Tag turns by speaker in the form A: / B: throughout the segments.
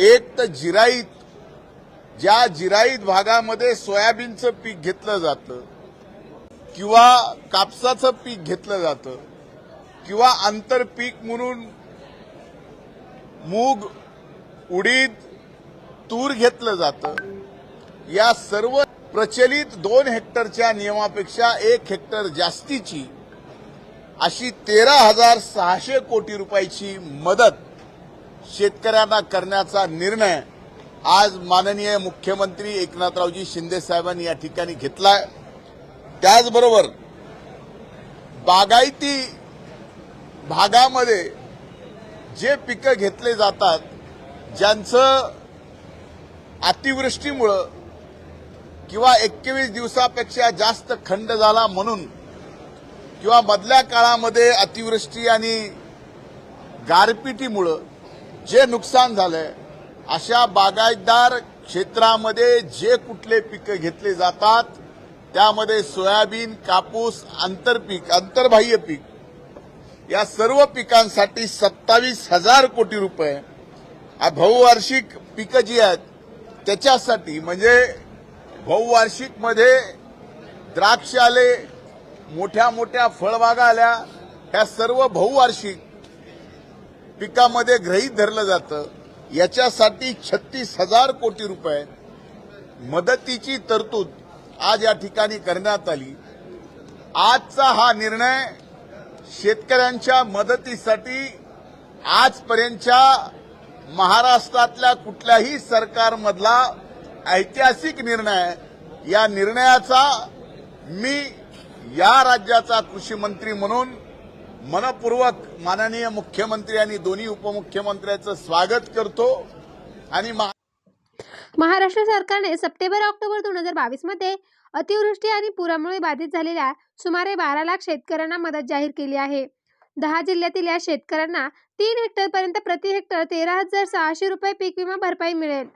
A: एक तर जिराईत ज्या जिराईत भागामध्ये सोयाबीनचं पीक घेतलं जातं किंवा कापसाचं पीक घेतलं जातं किंवा आंतरपीक म्हणून मूग उडीद तूर घेतलं जातं या सर्व प्रचलित दोन हेक्टरच्या नियमापेक्षा एक हेक्टर जास्तीची अशी तेरा हजार सहाशे कोटी रुपयाची मदत शेतकऱ्यांना करण्याचा निर्णय आज माननीय मुख्यमंत्री एकनाथरावजी शिंदे साहेबांनी या ठिकाणी घेतलाय. त्याचबरोबर बागायती भागामध्ये जे पिकं घेतले जातात ज्यांचं अतिवृष्टीमुळं किंवा एकवीस दिवसापेक्षा जास्त खंड झाला म्हणून किंवा मधल्या काळामध्ये अतिवृष्टी आणि गारपिटीमुळं जे नुकसान झालंय अशा बागायतदार क्षेत्रामध्ये जे कुठले पिकं घेतले जातात त्यामध्ये सोयाबीन कापूस आंतरपीक आंतरबाह्य पीक या सर्व पिकांसाठी सत्तावीस हजार कोटी रुपये बहुवार्षिक पिकं जी आहेत त्याच्यासाठी म्हणजे बहुवार्षिकमध्ये द्राक्ष आले मोठ्या मोठ्या फळबागा आल्या ह्या सर्व बहुवार्षिक पिकामध्ये ग्रहीत धरलं जातं. याच्यासाठी छत्तीस हजार कोटी रुपये मदतीची तरतूद आज या ठिकाणी करण्यात आली. आजचा हा निर्णय शेतकऱ्यांच्या मदतीसाठी आजपर्यंतच्या महाराष्ट्रातल्या कुठल्याही सरकारमधला ऐतिहासिक निर्णय या निर्णयाचा मी या राज्याचा कृषी मंत्री म्हणून मनपूर्वक माननीय मुख्यमंत्री आणि दोन्ही उपमुख्यमंत्र्यांचं स्वागत करतो आणि मा-
B: महाराष्ट्र सरकारने सप्टेंबर ऑक्टोबर दोन हजार बावीसमध्ये अतिवृष्टी आणि पुरामुळे बाधित झालेल्या सुमारे बारा लाख शेतकऱ्यांना मदत जाहीर केली आहे. दहा जिल्ह्यातील या शेतकऱ्यांना तीन हेक्टरपर्यंत प्रति हेक्टर तेरा हजार सहाशे रुपये पीक विमा भरपाई मिळेल.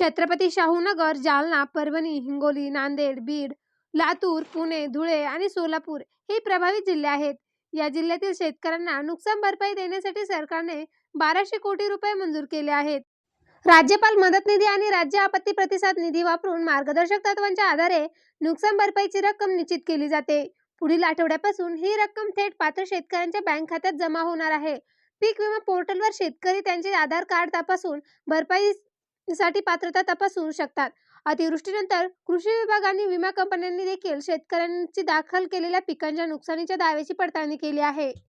B: छत्रपती शाहूनगर जालना परभणी हिंगोली नांदेड बीड लातूर पुणे धुळे आणि सोलापूर हे प्रभावित जिल्हे आहेत. या जिल्ह्यातील शेतकऱ्यांना नुकसान भरपाई देण्यासाठी सरकारने बाराशे कोटी रुपये मंजूर केले आहेत. राज्यपाल मदत निधी आणि राज्य आपत्ती प्रतिसाद निधी वापरून मार्गदर्शक तत्वांच्या आधारे नुकसान भरपाईची रक्कम निश्चित केली जाते. पुढील आठवड्यापासून ही रक्कम थेट पात्र शेतकऱ्यांच्या बँक खात्यात जमा होणार आहे. पीक विमा पोर्टलवर शेतकरी त्यांचे आधार कार्ड तपासून भरपाईसाठी पात्रता तपासू शकतात. अतिवृष्टीनंतर कृषी विभाग आणि विमा कंपन्यांनी देखील शेतकऱ्यांची दाखल केलेल्या पिकांच्या नुकसानीच्या दाव्याची पडताळणी केली आहे.